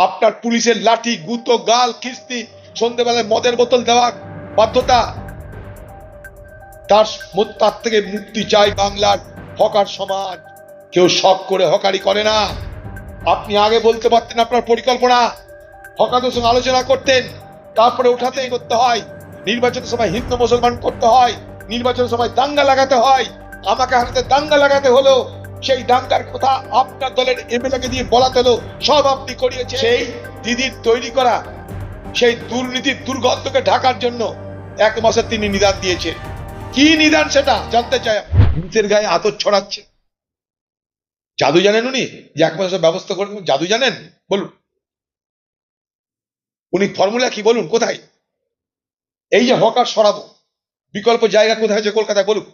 আপনার পুলিশের লাঠি, গুতো, গাল, খিস্তি সন্ধ্যেবেলায় মদের বোতল দেওয়া বাধ্যতা। তার তার থেকে মুক্তি চাই বাংলার হকার সমাজ। কেউ শখ করে হকারি করে না। আপনি আগে বলতে পারতেন আপনার পরিকল্পনা। হকারদের সঙ্গে আলোচনা করতেন, তারপরে উঠাতেই করতে হয়। নির্বাচনের সময় হিন্দু মুসলমান করতে হয় নির্বাচনের সময় দাঙ্গা লাগাতে হয়। আমাকে হাতে দাঙ্গা লাগাতে হলো। সেই দাঙ্গার কথা আপনার দলের এমএলএ কে দিয়ে বলাতে সব আপনি করিয়েছে সেই দিদির তৈরি করা, সেই দুর্নীতির দুর্গন্ধকে ঢাকার জন্য এক মাসে তিনি নিদান দিয়েছেন। কি নিদান সেটা জানতে চাই ভূতের গায়ে আতর ছড়াচ্ছে জাদু জানেন উনি? যে এক মাসের ব্যবস্থা করে দেবেন? জাদু জানেন? বলুন। উনি ফর্মুলা কি বলুন? কোথায়? এই যে হকার সরাবো। বিকল্প জায়গা কোথায় আছে কলকাতায় বলুন।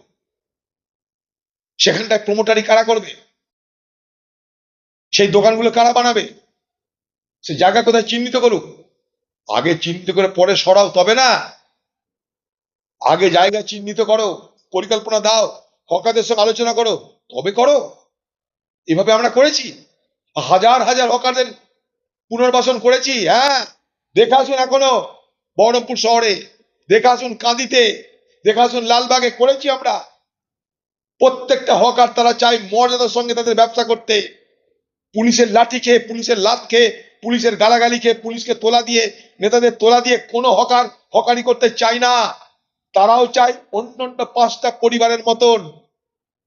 সেখানটায় প্রমোটারি কারা করবে? সেই দোকানগুলো কারা বানাবে? সে জায়গা কোথায় চিহ্নিত করুক? আগে চিহ্নিত করে পরে সরাও, তবে না। আগে জায়গা চিহ্নিত করো, পরিকল্পনা দাও, হকারদের সঙ্গে আলোচনা করো, তবে করো। এভাবে আমরা করেছি। হাজার হাজার হকারদের পুনর্বাসন করেছি হ্যাঁ। দেখে আসুন এখনও বহরমপুর শহরে, দেখে আসুন কাঁদিতে, দেখে আসুন লালবাগে করেছি আমরা। প্রত্যেকটা হকার তারা চায় মর্যাদার সঙ্গে তাদের ব্যবসা করতে। পুলিশের লাঠি খেয়ে, পুলিশের লাত খেয়ে, পুলিশের গালাগালি খেয়ে, পুলিশকে তোলা দিয়ে, নেতাদের তোলা দিয়ে কোনো হকার হকারি করতে চায় না। তারাও চায় অন্য অন্য পাঁচটা পরিবারের মতন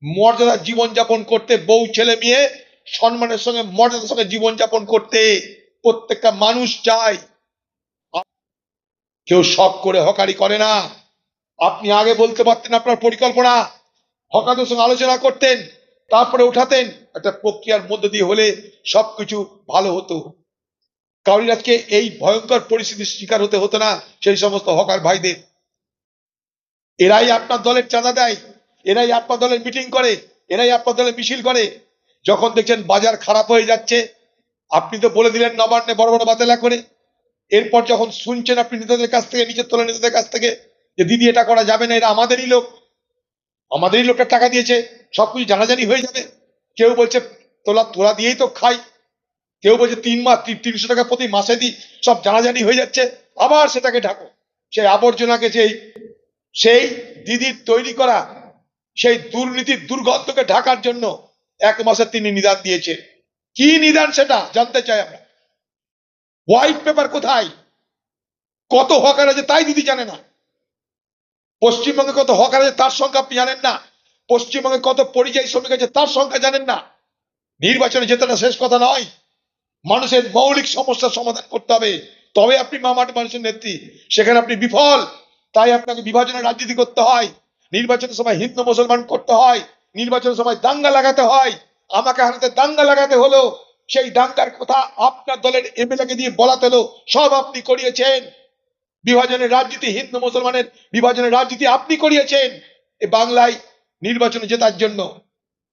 মর্যাদার জীবনযাপন করতে, বউ, ছেলে, মেয়ে সম্মানের সঙ্গে, মর্যাদার সঙ্গে জীবনযাপন করতে। প্রত্যেকটা মানুষ চায়। কেউ শখ করে হকারি করে না। আপনি আগে বলতে পারতেন আপনার পরিকল্পনা। হকারদের সঙ্গে আলোচনা করতেন, তারপরে উঠাতেন, একটা প্রক্রিয়ার মধ্যে দিয়ে হলে সবকিছু ভালো হতো। কাউরিরাজকে এই ভয়ঙ্কর পরিস্থিতির শিকার হতে হতো না সেই সমস্ত হকার ভাইদের। এরাই আপনার দলের চাঁদা দেয়, এরাই আপনার দলের মিটিং করে, এরাই আপনার দলের মিছিল করে। যখন দেখছেন বাজার খারাপ হয়ে যাচ্ছে, আপনি তো বলে দিলেন নবান্নে বড় বড় বাতেলা করে। এরপর যখন শুনছেন আপনি নেতাদের কাছ থেকে, নিচের তোলা নেতাদের কাছ থেকে, যে দিদি এটা করা যাবে না, এরা আমাদেরই লোক আমাদেরই লোকটা টাকা দিয়েছে, সবকিছু জানাজানি হয়ে যাবে। কেউ বলছে, তোলা তোলা দিয়েই তো খাই। কেউ বলছে, তিন মাস তিনশো টাকা প্রতি মাসে দিই, সব জানাজানি হয়ে যাচ্ছে। আবার সেটাকে ঢাকো সেই আবর্জনাকে সেই সেই দিদির তৈরি করা, সেই দুর্নীতির দুর্গন্ধকে ঢাকার জন্য এক মাসে তিনি নিদান দিয়েছেন কি নিদান সেটা, জানতে চাই আমরা। হোয়াইট পেপার কোথায়? কত হকার আছে তাই দিদি জানে না। পশ্চিমবঙ্গে কত হকার আছে তার সংখ্যা আপনি জানেন না। পশ্চিমবঙ্গে কত পরিযায়ী শ্রমিক আছে তার সংখ্যা জানেন না। নির্বাচনে জেতাটা শেষ কথা নয়। মানুষের মৌলিক সমস্যার সমাধান করতে হবে। তবে আপনি মামাট মানুষের নেত্রী, সেখানে আপনি বিফল। তাই আপনাকে বিভাজনের রাজনীতি করতে হয়। নির্বাচনের সময় হিন্দু মুসলমান করতে হয়। নির্বাচনের সময় দাঙ্গা লাগাতে হয়। আমাকে হাতে দাঙ্গা লাগাতে হলো। সেই দাঙ্গার কথা আপনার দলের এমএলএ কে দিয়ে বলাতে হলো সব আপনি করিয়েছেন। বিভাজনের রাজনীতি হিন্দু মুসলমানের বিভাজনের রাজনীতি আপনি করিয়েছেন। এ বাংলায় নির্বাচনে জেতার জন্য।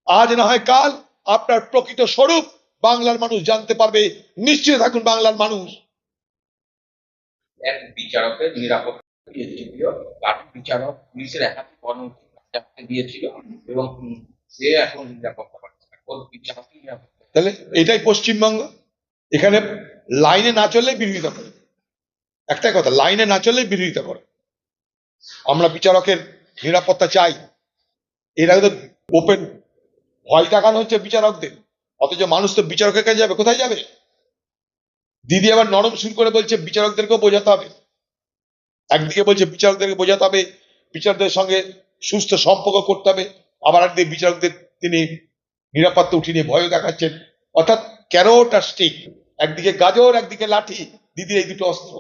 আজ না হয় কাল আপনার প্রকৃত স্বরূপ বাংলার মানুষ জানতে পারবে। নিশ্চিত থাকুন বাংলার মানুষ। এক বিচারকের নিরাপত্তা দিয়েছিল। তার বিচারক পুলিশের একাধিক দিয়েছিল এবং সে এখন নিরাপত্তা পাচ্ছে তাহলে এটাই পশ্চিমবঙ্গ। এখানে লাইনে না বিরোধিতা করে একটাই কথা, লাইনে না চললেই বিরোধিতা করে। আমরা বিচারকের নিরাপত্তা চাই। এর আগে তো ওপেন ভয় দেখানো হচ্ছে বিচারকদের। অথচ মানুষ তো বিচারকের কাছে যাবে, কোথায় যাবে? দিদি আবার নরম সুর করে বলছে, বিচারকদেরকেও বোঝাতে হবে। একদিকে বলছে, বিচারকদেরকে বোঝাতে হবে, বিচারকদের সঙ্গে সুস্থ সম্পর্ক করতে হবে। আবার একদিকে বিচারকদের তিনি নিরাপত্তা উঠিয়ে নিয়ে ভয় দেখাচ্ছেন। অর্থাৎ ক্যারোট স্টিক, একদিকে গাজর, একদিকে লাঠি, দিদির এই দুটো অস্ত্র।